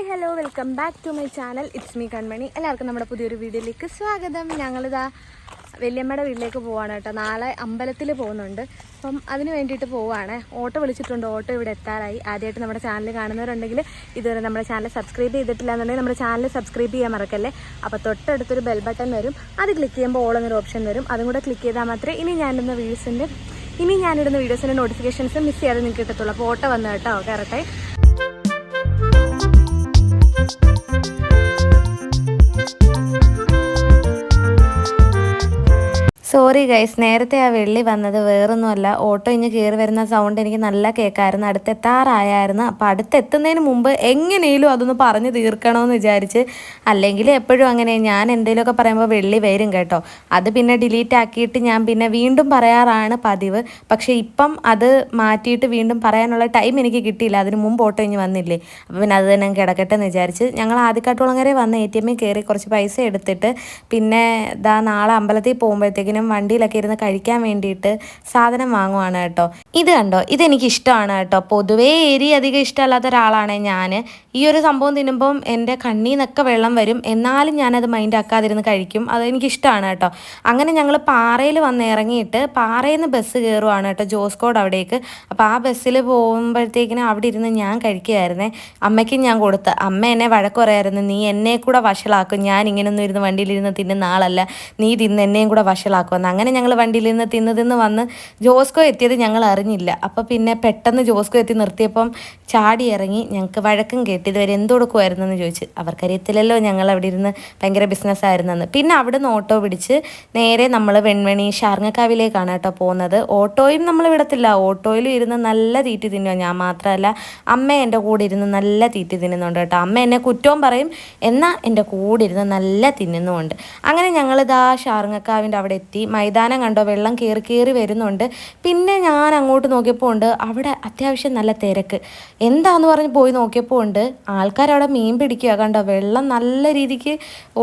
Hi hello welcome back to my channel. It's me Kanmani. എല്ലാവർക്കും നമ്മുടെ പുതിയൊരു വീഡിയോയിലേക്ക് സ്വാഗതം. ഞങ്ങളിതാ വല്യമ്മയുടെ വീട്ടിലേക്ക് പോവാണ് കേട്ടോ. നാളെ അമ്പലത്തിൽ പോകുന്നുണ്ട്. അപ്പം അതിന് വേണ്ടിയിട്ട് പോവാണ്. ഓട്ടോ വിളിച്ചിട്ടുണ്ട്. ഓട്ടോ ഇവിടെ എത്താറായി. ആദ്യമായിട്ട് നമ്മുടെ ചാനൽ കാണുന്നവരുണ്ടെങ്കിൽ ഇതുവരെ നമ്മുടെ ചാനൽ സബ്സ്ക്രൈബ് ചെയ്തിട്ടില്ല എന്നുണ്ടെങ്കിൽ നമ്മുടെ ചാനൽ സബ്സ്ക്രൈബ് ചെയ്യാൻ മറക്കല്ലേ? അപ്പോൾ തൊട്ടടുത്തൊരു ബെൽ ബട്ടൺ വരും. അത് ക്ലിക്ക് ചെയ്യുമ്പോൾ ഓൾ എന്നൊരു ഓപ്ഷൻ വരും. അതും കൂടെ ക്ലിക്ക് ചെയ്താൽ മാത്രമേ ഇനി ഞാനിടുന്ന വീഡിയോസിന്റെ ഇനി ഞാനിടുന്ന വീഡിയോസിന്റെ നോട്ടിഫിക്കേഷൻസ് മിസ് ചെയ്യാതെ നിങ്ങൾക്ക് കിട്ടത്തുള്ളൂ. അപ്പോൾ ഓട്ടോ വന്നു കേട്ടോ. കയറട്ടെ. സോറി ഗൈസ് നേരത്തെ ആ വെള്ളി വന്നത് വേറൊന്നുമല്ല. ഓട്ടോ ഇഞ്ഞ് കയറി വരുന്ന സൗണ്ട് എനിക്ക് നല്ല കേൾക്കായിരുന്നു അടുത്തെത്താറായായിരുന്നു. അപ്പം അടുത്തെത്തുന്നതിന് മുമ്പ് എങ്ങനെയും അതൊന്ന് പറഞ്ഞു തീർക്കണമെന്ന് വിചാരിച്ച്. അല്ലെങ്കിൽ എപ്പോഴും അങ്ങനെ ഞാൻ എന്തെങ്കിലുമൊക്കെ പറയുമ്പോൾ വെള്ളി വരും കേട്ടോ. അത് പിന്നെ ഡിലീറ്റ് ആക്കിയിട്ട് ഞാൻ പിന്നെ വീണ്ടും പറയാറാണ് പതിവ്. പക്ഷേ ഇപ്പം അത് മാറ്റിയിട്ട് വീണ്ടും പറയാനുള്ള ടൈം എനിക്ക് കിട്ടിയില്ല. അതിന് മുമ്പ് ഓട്ടോ ഇഞ്ഞ് വന്നില്ലേ. അപ്പോൾ പിന്നെ അത് തന്നെ കിടക്കട്ടെ എന്ന് വിചാരിച്ച് ഞങ്ങൾ ആദ്യക്കാട്ടുളങ്ങരെ വന്ന് എ ടി എമ്മിൽ കയറി കുറച്ച് പൈസ എടുത്തിട്ട് പിന്നെ ഇതാ നാളെ അമ്പലത്തിൽ പോകുമ്പോഴത്തേക്കിനും വണ്ടിയിലൊക്കെ ഇരുന്ന് കഴിക്കാൻ വേണ്ടിയിട്ട് സാധനം വാങ്ങുവാണ് കേട്ടോ. ഇത് കണ്ടോ? ഇതെനിക്ക് ഇഷ്ടമാണ് കേട്ടോ. പൊതുവേ എരി അധികം ഇഷ്ടമല്ലാത്ത ഒരാളാണ് ഞാൻ ഈ ഒരു സംഭവം തിന്നുമ്പം എന്റെ കണ്ണിൽ നിന്നൊക്കെ വെള്ളം വരും. എന്നാലും ഞാനത് മൈൻഡ് ആക്കാതിരുന്ന് കഴിക്കും. അത് എനിക്ക് ഇഷ്ടമാണ് കേട്ടോ. അങ്ങനെ ഞങ്ങൾ പാറയിൽ വന്ന് ഇറങ്ങിയിട്ട് പാറയിൽ നിന്ന് ബസ് കയറുവാണ് കേട്ടോ ജോസ്കോഡ് അവിടേക്ക്. അപ്പോൾ ആ ബസ്സിൽ പോകുമ്പോഴത്തേക്കിനും അവിടെ ഇരുന്ന് ഞാൻ കഴിക്കുകയായിരുന്നേ അമ്മയ്ക്ക് ഞാൻ കൊടുത്ത് അമ്മ എന്നെ വഴക്കുറയായിരുന്നു നീ എന്നെ കൂടെ വഷളാക്കും. ഞാൻ ഇങ്ങനൊന്നും ഇരുന്ന് വണ്ടിയിലിരുന്ന് തിന്നുന്ന ആളല്ല. നീ തിന്ന് എന്നെയും കൂടെ വഷളാക്കുമെന്ന് അങ്ങനെ ഞങ്ങൾ വണ്ടിയിൽ നിന്ന് തിന്ന് തിന്ന് വന്ന് ജോസ്കോ എത്തിയത് ഞങ്ങൾ അറിഞ്ഞില്ല. അപ്പോൾ പിന്നെ പെട്ടെന്ന് ജോസ്കോ എത്തി നിർത്തിയപ്പം ചാടി ഇറങ്ങി ഞങ്ങൾക്ക് വഴക്കം കേട്ടി ഇതുവരെ എന്ത് കൊടുക്കുമായിരുന്നു എന്ന് ചോദിച്ചു അവർക്കറിയത്തില്ലല്ലോ ഞങ്ങൾ അവിടെ ഇരുന്ന് ഭയങ്കര ബിസിനസ് ആയിരുന്നെന്ന് പിന്നെ അവിടെ ഓട്ടോ പിടിച്ച് നേരെ നമ്മൾ വെൺമണി ഷാർങ്ങക്കാവിലേക്കാണ് കേട്ടോ പോകുന്നത് ഓട്ടോയും നമ്മൾ വിടത്തില്ല. ഓട്ടോയിലും ഇരുന്ന് നല്ല തീറ്റി തിന്നുക ഞാൻ മാത്രമല്ല അമ്മ എന്റെ കൂടെ ഇരുന്ന് നല്ല തീറ്റി തിന്നുന്നുണ്ട് കേട്ടോ. അമ്മ എന്നെ കുറ്റവും പറയും. എന്നാൽ എന്റെ കൂടെ ഇരുന്ന് നല്ല തിന്നുന്നുമുണ്ട്. അങ്ങനെ ഞങ്ങളിതാ ഷാർങ്ങക്കാവിന്റെ അവിടെ എത്തി. മൈതാനം കണ്ടോ വെള്ളം കയറി കയറി വരുന്നുണ്ട്. പിന്നെ ഞാൻ അങ്ങോട്ട് നോക്കിയപ്പോൾ ഉണ്ട് അവിടെ അത്യാവശ്യം നല്ല തിരക്ക്. എന്താന്ന് പറഞ്ഞ് പോയി നോക്കിയപ്പോൾ ഉണ്ട് ആൾക്കാർ അവിടെ മീൻ പിടിക്കുക കണ്ടോ വെള്ളം നല്ല രീതിക്ക്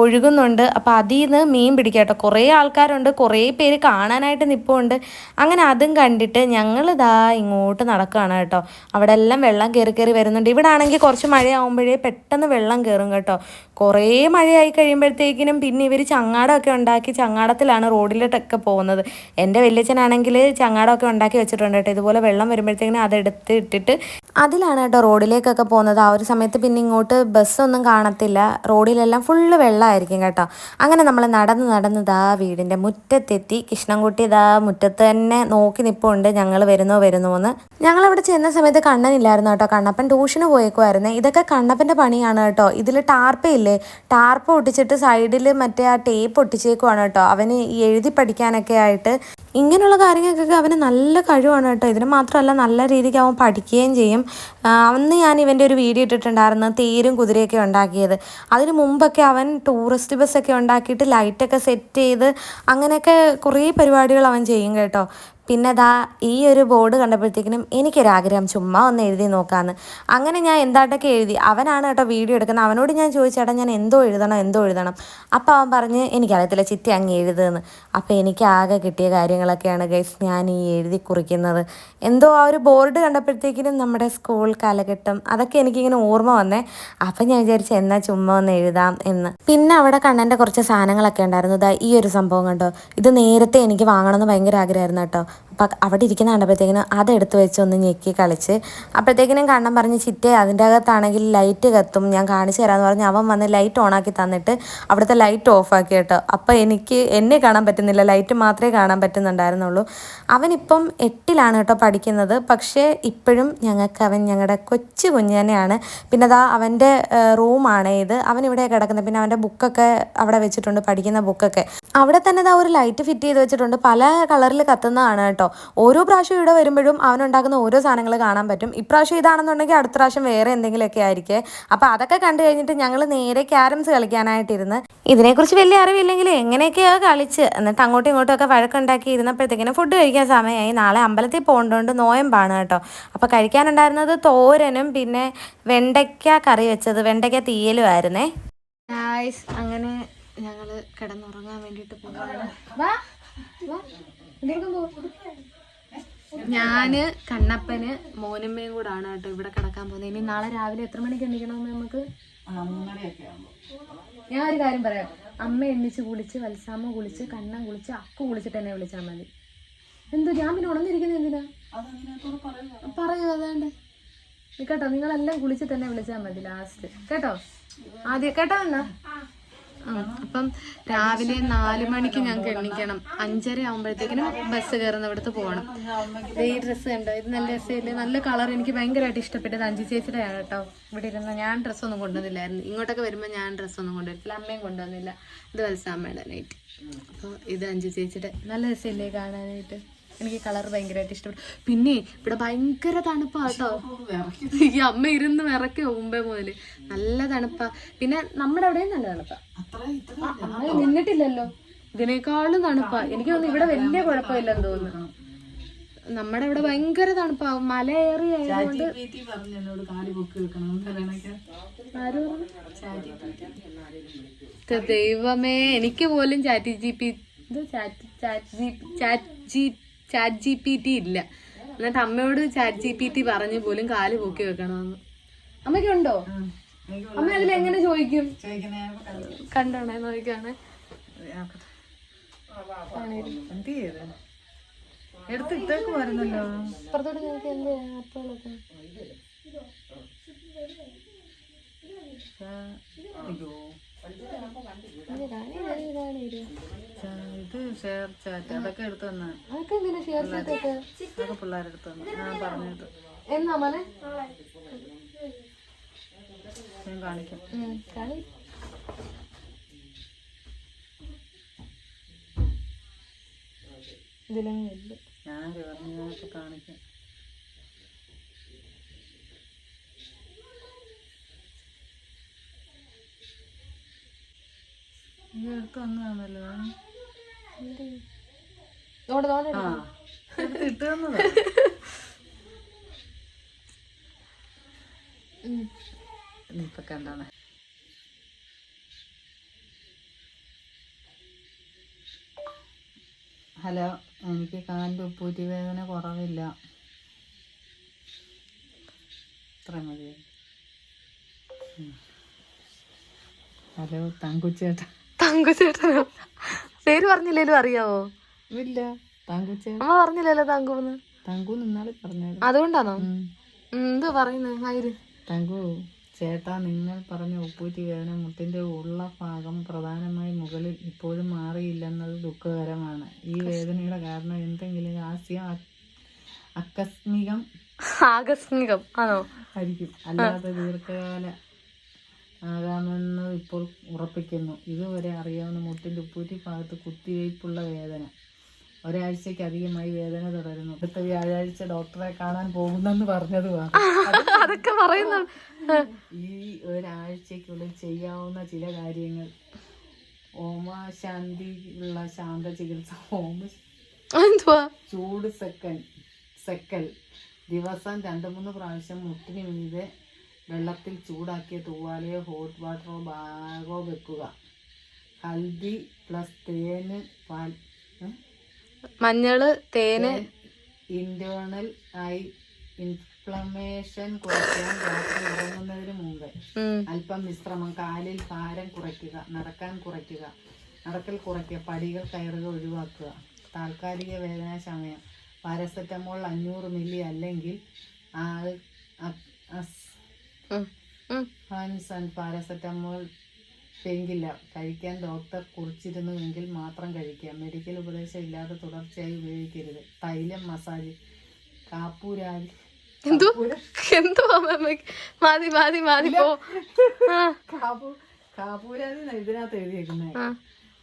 ഒഴുകുന്നുണ്ട്. അപ്പോൾ അതിൽ നിന്ന് മീൻ പിടിക്കുക കേട്ടോ. കുറേ ആൾക്കാരുണ്ട് കുറേ പേര് കാണാനായിട്ട് നിൽപ്പുണ്ട് അങ്ങനെ അതും കണ്ടിട്ട് ഞങ്ങൾ ഇതാ ഇങ്ങോട്ട് നടക്കുകയാണ് കേട്ടോ. അവിടെ എല്ലാം വെള്ളം കയറി കയറി വരുന്നുണ്ട്. ഇവിടെ ആണെങ്കിൽ കുറച്ച് മഴയാകുമ്പോഴേ പെട്ടെന്ന് വെള്ളം കയറും കേട്ടോ. കുറേ മഴയായി കഴിയുമ്പോഴത്തേക്കിനും പിന്നെ ഇവർ ചങ്ങാടമൊക്കെ ഉണ്ടാക്കി ചങ്ങാടത്തിലാണ് റോഡിലോട്ടൊക്കെ പോകുന്നത്. എന്റെ വലിയച്ഛനാണെങ്കിൽ ചങ്ങാടമൊക്കെ ഉണ്ടാക്കി വെച്ചിട്ടുണ്ട് കേട്ടോ. ഇതുപോലെ വെള്ളം വരുമ്പോഴത്തേക്കിനും അതെടുത്ത് ഇട്ടിട്ട് അതിലാണ് കേട്ടോ റോഡിലേക്കൊക്കെ പോകുന്നത്. ആ ഒരു സമയത്ത് പിന്നെ ഇങ്ങോട്ട് ബസ്സൊന്നും കാണത്തില്ല. റോഡിലെല്ലാം ഫുള്ള് വെള്ളമായിരിക്കും കേട്ടോ. അങ്ങനെ നമ്മൾ നടന്ന് നടന്ന് ദാ വീടിന്റെ മുറ്റത്തെത്തി. കൃഷ്ണൻകുട്ടി ദാ മുറ്റത്ത് തന്നെ നോക്കി നിൽപ്പുണ്ട് ഞങ്ങൾ വരുന്നോ വരുന്നോ എന്ന്. ഞങ്ങളവിടെ ചെന്ന സമയത്ത് കണ്ണനില്ലായിരുന്നു കേട്ടോ. കണ്ണപ്പൻ ട്യൂഷന് പോയേക്കുമായിരുന്നു ഇതൊക്കെ കണ്ണപ്പന്റെ പണിയാണ് കേട്ടോ. ഇതിൽ ടാർപ്പയില്ലേ ടാർപ്പ് ഒട്ടിച്ചിട്ട് സൈഡിൽ മറ്റേ ആ ടേപ്പ് ഒട്ടിച്ചേക്കുവാണ് കേട്ടോ. അവന് എഴുതി പഠിക്കാനൊക്കെ ആയിട്ട് ഇങ്ങനെയുള്ള കാര്യങ്ങൾക്കൊക്കെ അവന് നല്ല കഴിവാണ് കേട്ടോ. ഇതിന് മാത്രമല്ല നല്ല രീതിക്ക് അവൻ പഠിക്കുകയും ചെയ്യും. അന്ന് ഞാൻ ഇവന്റെ ഒരു വീഡിയോ ഇട്ടിട്ടുണ്ടായിരുന്നു തേരും കുതിരയൊക്കെ ഉണ്ടാക്കിയത്. അതിന് മുമ്പൊക്കെ അവൻ ടൂറിസ്റ്റ് ബസ്സൊക്കെ ഉണ്ടാക്കിയിട്ട് ലൈറ്റൊക്കെ സെറ്റ് ചെയ്ത് അങ്ങനെയൊക്കെ കുറേ പരിപാടികൾ അവൻ ചെയ്യും കേട്ടോ. പിന്നെ ദാ ഈ ഒരു ബോർഡ് കണ്ടപ്പോഴത്തേക്കിനും എനിക്കൊരാഗ്രഹം ചുമ്മാ ഒന്ന് എഴുതി നോക്കാമെന്ന് അങ്ങനെ ഞാൻ എന്തായിട്ടൊക്കെ എഴുതി. അവനാണ് കേട്ടോ വീഡിയോ എടുക്കുന്നത്. അവനോട് ഞാൻ ചോദിച്ചേട്ടാ ഞാൻ എന്തോ എഴുതണം എന്തോ എഴുതണം? അപ്പോൾ അവൻ പറഞ്ഞ് എനിക്കറിയത്തില്ല ചിത്തി അങ്ങ് എഴുതുമെന്ന് അപ്പോൾ എനിക്ക് ആകെ കിട്ടിയ കാര്യങ്ങളൊക്കെയാണ് ഗൈസ് ഞാൻ ഈ എഴുതി കുറിക്കുന്നത്. എന്തോ ആ ഒരു ബോർഡ് കണ്ടപ്പോഴത്തേക്കിനും നമ്മുടെ സ്കൂൾ കാലഘട്ടം അതൊക്കെ എനിക്കിങ്ങനെ ഓർമ്മ വന്നേ. അപ്പം ഞാൻ വിചാരിച്ചു എന്നാൽ ചുമ്മാ ഒന്ന് എഴുതാം എന്ന്. പിന്നെ അവിടെ കണ്ണന്റെ കുറച്ച് സാധനങ്ങളൊക്കെ ഉണ്ടായിരുന്നു. ഇതാ ഈ ഒരു സംഭവം കണ്ടോ? ഇത് നേരത്തെ എനിക്ക് വാങ്ങണമെന്ന് ഭയങ്കര ആഗ്രഹമായിരുന്നു കേട്ടോ. അവിടെ ഇരിക്കുന്ന കണ്ടപ്പോഴത്തേക്കിനും അതെടുത്ത് വെച്ച് ഒന്ന് ഞെക്കി കളിച്ച്. അപ്പോഴത്തേക്കിനും കാണാൻ പറഞ്ഞ് ചിറ്റേ അതിന്റെ അകത്താണെങ്കിൽ ലൈറ്റ് കത്തും. ഞാൻ കാണിച്ചു തരാമെന്ന് പറഞ്ഞ് അവൻ വന്ന് ലൈറ്റ് ഓണാക്കി തന്നിട്ട് അവിടുത്തെ ലൈറ്റ് ഓഫാക്കി കേട്ടോ. അപ്പോൾ എനിക്ക് എന്നെ കാണാൻ പറ്റുന്നില്ല. ലൈറ്റ് മാത്രമേ കാണാൻ പറ്റുന്നുണ്ടായിരുന്നുള്ളൂ. അവനിപ്പം എട്ടിലാണ് കേട്ടോ പഠിക്കുന്നത്. പക്ഷേ ഇപ്പോഴും ഞങ്ങൾക്ക് അവൻ ഞങ്ങളുടെ കൊച്ചു കുഞ്ഞ് തന്നെയാണ്. പിന്നെ അതാ അവന്റെ റൂമാണ് ഇത്. അവൻ ഇവിടെ കിടക്കുന്നത്. പിന്നെ അവന്റെ ബുക്കൊക്കെ അവിടെ വെച്ചിട്ടുണ്ട് പഠിക്കുന്ന ബുക്കൊക്കെ. അവിടെ തന്നെ ഇതാ ഒരു ലൈറ്റ് ഫിറ്റ് ചെയ്ത് വെച്ചിട്ടുണ്ട്. പല കളറിൽ കത്തുന്നതാണ് കേട്ടോ. ഓരോ പ്രാവശ്യം ഇവിടെ വരുമ്പോഴും അവനുണ്ടാക്കുന്ന ഓരോ സാധനങ്ങൾ കാണാൻ പറ്റും. ഇപ്രാവശ്യം ഇതാണെന്നുണ്ടെങ്കിൽ അടുത്ത പ്രാവശ്യം വേറെ എന്തെങ്കിലുമൊക്കെ ആയിരിക്കും. അപ്പോൾ അതൊക്കെ കണ്ടു കഴിഞ്ഞിട്ട് ഞങ്ങൾ നേരെ ക്യാരംസ് കളിക്കാനായിട്ടിരുന്ന്. ഇതിനെക്കുറിച്ച് വലിയ അറിവില്ലെങ്കിൽ എങ്ങനെയൊക്കെയോ കളിച്ച് എന്നിട്ട് അങ്ങോട്ടും ഇങ്ങോട്ടും ഒക്കെ വഴക്കുണ്ടാക്കി ഇരുന്നപ്പോഴത്തേക്കിനും ഫുഡ് കഴിക്കാൻ സമയമായി. നാളെ അമ്പലത്തിൽ പോകേണ്ടതുകൊണ്ട് നോയമ്പാണ് കേട്ടോ. അപ്പോൾ കഴിക്കാനുണ്ടായിരുന്നത് തോരനും പിന്നെ വെണ്ടയ്ക്ക കറി വെച്ചത് വെണ്ടയ്ക്ക തീയലും ആയിരുന്നേ. അങ്ങനെ ഞങ്ങൾ കിടന്നുറങ്ങാൻ വേണ്ടിയിട്ട് പോവാണ്. ഞാൻ കണ്ണപ്പന് മോനമ്മയും ആണ് കേട്ടോ ഇവിടെ കിടക്കാൻ പോകുന്നത്. ഇനി നാളെ രാവിലെ എത്ര മണിക്ക് എണ്ണിക്കണമെന്ന് നമുക്ക്? ഞാൻ ഒരു കാര്യം പറയാം. അമ്മ എണ്ണിച്ച് കുളിച്ച് വത്സാമ്മ കുളിച്ച് കണ്ണൻ കുളിച്ച് അക്കു കുളിച്ചിട്ട് എന്നെ വിളിച്ചാൽ മതി. എന്തോ ഞാൻ പിന്നെ ഉണർന്നിരിക്കുന്നത് എന്തിനാ? പറയൂ അതാണ്ട്. കേട്ടോ നിങ്ങളെല്ലാം കുളിച്ചിട്ട് തന്നെ വിളിച്ചാൽ മതി ലാസ്റ്റ്. കേട്ടോ? ആദ്യം കേട്ടോ എന്നാ? അപ്പം രാവിലെ നാല് മണിക്ക് ഞങ്ങൾക്ക് എണ്ണിക്കണം. അഞ്ചര ആകുമ്പോഴത്തേക്കിനും ബസ് കയറുന്ന ഇവിടുത്തെ പോകണം ഈ ഡ്രസ്സ് കണ്ടോ? ഇത് നല്ല രസമില്ലേ നല്ല കളർ എനിക്ക് ഭയങ്കരമായിട്ട് ഇഷ്ടപ്പെട്ടത് അഞ്ചു ചേച്ചിയുടെയാണ് കേട്ടോ. ഇവിടെ ഇരുന്ന് ഞാൻ ഡ്രസ്സൊന്നും കൊണ്ടുവന്നില്ലായിരുന്നു. ഇങ്ങോട്ടൊക്കെ വരുമ്പോൾ ഞാൻ ഡ്രസ്സൊന്നും കൊണ്ടുവരത്തില്ല അമ്മയും കൊണ്ടുവന്നില്ല. ഇത് വത്സാമ്മയുടെ നൈറ്റ് അപ്പോൾ ഇത് അഞ്ചു ചേച്ചിയുടെ. നല്ല രസമില്ലേ കാണാനായിട്ട്? എനിക്ക് കളർ ഭയങ്കരമായിട്ട് ഇഷ്ടപ്പെട്ടു. പിന്നെ ഇവിടെ ഭയങ്കര തണുപ്പാ കേട്ടോ. ഈ അമ്മ ഇരുന്ന് വിറക്കി മുമ്പേ മുതൽ. നല്ല തണുപ്പാ. പിന്നെ നമ്മുടെ അവിടെയും നല്ല തണുപ്പാ. അമ്മ നിന്നിട്ടില്ലല്ലോ. ഇതിനേക്കാളും തണുപ്പാ. എനിക്ക് തോന്നുന്നു ഇവിടെ വലിയ കുഴപ്പമില്ലെന്ന് തോന്നുന്നു. നമ്മുടെ ഇവിടെ ഭയങ്കര തണുപ്പാ. മല ഏറി ആയതുകൊണ്ട് ആര് പറഞ്ഞു? ത- ദൈവമേ എനിക്ക് പോലും chat G P chat chat chat G chat G P T ഇല്ല. എന്നിട്ട് അമ്മയോട് ചാറ്റ് ജി പി ടി പറഞ്ഞു പോലും കാൽ പൊക്കി വെക്കണമെന്ന് അമ്മയ്ക്കുണ്ടോ? അമ്മ അതിൽ എങ്ങനെ ചോദിക്കും? കണ്ടോണേ നോക്കാണ് എടുത്ത് ഇട്ടേക്ക് വരുന്നല്ലോ. അപ്പുറത്തോട്ട് നോക്കി എന്ത് ആപ്പുകളൊക്കെ ഇതാണ് ഇതാണ് ഇതാണ് ഇത്. ചാ- ഇത് ഷെയർ ചാറ്റ് അതൊക്കെ എടുത്തു തന്നെ. അതൊക്കെ എന്തിനാ ഷെയർ ചെയ്തൊക്കെ അതൊക്കെ പിള്ളേരെടുത്തു തന്നെ. ഞാൻ പറഞ്ഞിട്ട്. എന്നാ മോനെ? ഞാൻ കാണിക്കാം. കാണി ഇതിലങ്ങ് ഇല്ല ഞാൻ പറഞ്ഞു കാണിക്കാം. വന്നതാണല്ലോ കണ്ടാണ് ഹലോ എനിക്ക് കാലിന്റെ ഉപ്പൂറ്റി വേദന കുറവില്ല. ഇത്ര മതി. ഉം. ഹലോ തങ്കുച്ചേട്ടാ തങ്കു ചേട്ടനോ? പേര് പറഞ്ഞില്ലേലും അറിയാവോ? ഇല്ല. അമ്മ പറഞ്ഞില്ലല്ലോ താങ്കൂന്ന് തങ്കു നിന്നാളെ പറഞ്ഞത്. അതുകൊണ്ടാണോ? എന്ത് പറയുന്നത് ആയിര്. തങ്കു ചേട്ടാ നിങ്ങൾ പറഞ്ഞ ഉപ്പൂറ്റി വേദന മുട്ടിന്റെ ഉള്ള ഭാഗം പ്രധാനമായി മുകളിൽ ഇപ്പോഴും മാറിയില്ലെന്നത് ദുഃഖകരമാണ്. ഈ വേദനയുടെ കാരണം എന്തെങ്കിലും ഹാസ്യം അ- ആകസ്മികം ആകസ്മികം. ആണോ? ആയിരിക്കും. അല്ലാതെ ദീർഘകാല ആകാമെന്ന് ഇപ്പോൾ ഉറപ്പിക്കുന്നു. ഇതുവരെ അറിയാവുന്ന മുട്ടിന്റെ ഉപ്പൂറ്റി ഭാഗത്ത് കുത്തിവയ്പ്പുള്ള വേദന. ഒരാഴ്ചയ്ക്ക് അധികമായി വേദന തുടരുന്നു. അടുത്ത വ്യാഴാഴ്ച ഡോക്ടറെ കാണാൻ പോകുന്നെന്ന് പറഞ്ഞതുമാണ് അതൊക്കെ പറയുന്നു ഈ ഒരാഴ്ചക്കുള്ളിൽ ചെയ്യാവുന്ന ചില കാര്യങ്ങൾ. ഓമശാന്തി ഉള്ള ശാന്ത ചികിത്സ ഓമ ചൂട് സെക്കൻ സെക്കൽ. ദിവസം രണ്ട് മൂന്ന് പ്രാവശ്യം മുട്ടിന് മീതെ വെള്ളത്തിൽ ചൂടാക്കിയ തൂവാലയോ ഹോട്ട് വാട്ടറോ ബാഗോ വെക്കുക. ഹൽദി പ്ലസ് തേന് പാൽ മഞ്ഞൾ തേന്. ഇന്റേണൽ ആയി ഇൻഫ്ലമേഷൻ കുറയ്ക്കാൻ രാത്രി ഉറങ്ങുന്നതിന് മുമ്പ് അല്പം വിശ്രമം കാലിൽ ഭാരം കുറയ്ക്കുക നടക്കാൻ കുറയ്ക്കുക നടക്കൽ കുറയ്ക്കുക പടികൾ കയറുക ഒഴിവാക്കുക താൽക്കാലിക വേദന സമയം പാരസെറ്റമോൾ അഞ്ഞൂറ് മില്ലി അല്ലെങ്കിൽ ആൻഡ് പാരസെറ്റമോൾ പെങ്കില്ല കഴിക്കാൻ ഡോക്ടർ കുറിച്ചിരുന്നുവെങ്കിൽ മാത്രം കഴിക്കുക മെഡിക്കൽ ഉപദേശം ഇല്ലാതെ തുടർച്ചയായി ഉപയോഗിക്കരുത്. തൈലം മസാജ് കാപ്പൂരാലി എന്തോ? എന്തോ? മതി മതി മതി പോ. ആ, കാപ്പൂ കാപ്പൂരാലി ഇതിനകത്ത് എഴുതിയേക്കുന്നത്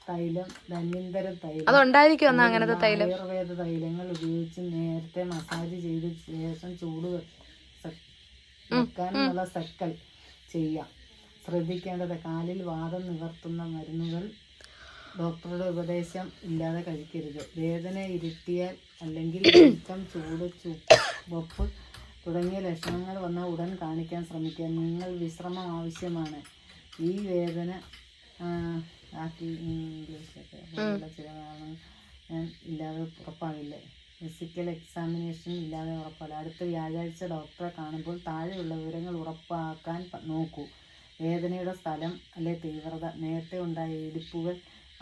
തൈലം ധന്യന്തര തൈലം അതുണ്ടായിരിക്കും എന്നാ അങ്ങനത്തെ തൈലം? ആയുർവേദ തൈലങ്ങൾ ഉപയോഗിച്ച് നേരത്തെ മസാജ് ചെയ്ത ശേഷം ചൂട് സെ- വെക്കാനുള്ള സെക്കൽ ചെയ്യാം. ശ്രദ്ധിക്കേണ്ടത് കാലിൽ വാദം നിവർത്തുന്ന മരുന്നുകൾ ഡോക്ടറുടെ ഉപദേശം ഇല്ലാതെ കഴിക്കരുത്. വേദന ഇരുട്ടിയാൽ അല്ലെങ്കിൽ വീക്കം ചൂട് ചുവപ്പ് തുടങ്ങിയ ലക്ഷണങ്ങൾ വന്നാൽ ഉടൻ കാണിക്കാൻ ശ്രമിക്കുക. നിങ്ങൾ വിശ്രമം ആവശ്യമാണ്. ഈ വേദന ആക്കി ഇംഗ്ലീഷൊക്കെ ഞാൻ ഇല്ലാതെ ഉറപ്പാകില്ല ഫിസിക്കൽ എക്സാമിനേഷൻ ഇല്ലാതെ ഉറപ്പല്ല അടുത്ത വ്യാഴാഴ്ച ഡോക്ടറെ കാണുമ്പോൾ താഴെയുള്ള വിവരങ്ങൾ ഉറപ്പാക്കാൻ നോക്കൂ. വേദനയുടെ സ്ഥലം അല്ലെ തീവ്രത? നേരത്തെ ഉണ്ടായ ഇടിപ്പുകൾ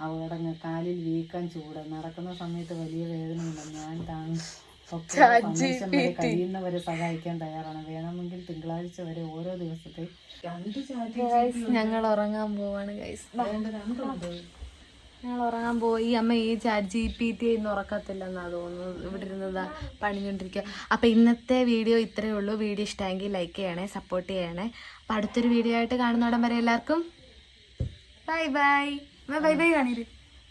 അവിടങ്ങ് കാലിൽ വീക്കാൻ ചൂട്. നടക്കുന്ന സമയത്ത് വലിയ വേദന വേദനയുണ്ട്. ഞാൻ താങ്ങി. കഴിയുന്നവരെ സഹായിക്കാൻ തയ്യാറാണ്. വേണമെങ്കിൽ തിങ്കളാഴ്ച വരെ ഓരോ ദിവസത്തെ ഞങ്ങൾ ഉറങ്ങാൻ പോവാണ് ഗൈസ് രണ്ടുണ്ട്. ഞങ്ങൾ ഉറങ്ങാൻ പോയി അമ്മ ഈ ചാറ്റ് ജി പി ടി ഇന്ന് ഉറക്കത്തില്ലെന്നാ തോന്നുന്നു. ഇവിടെ ഇരുന്നതാ പണിഞ്ഞുകൊണ്ടിരിക്കുക അപ്പം ഇന്നത്തെ വീഡിയോ ഇത്രയേ ഉള്ളൂ. വീഡിയോ ഇഷ്ടമെങ്കിൽ ലൈക്ക് ചെയ്യണേ സപ്പോർട്ട് ചെയ്യണേ. അപ്പോൾ അടുത്തൊരു വീഡിയോ ആയിട്ട് കാണുന്നോടം വരെ എല്ലാവർക്കും. ബൈ ബൈ ബൈ ബൈ കാണിര്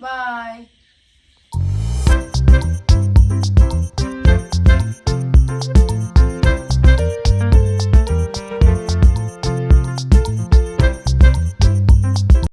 ബൈ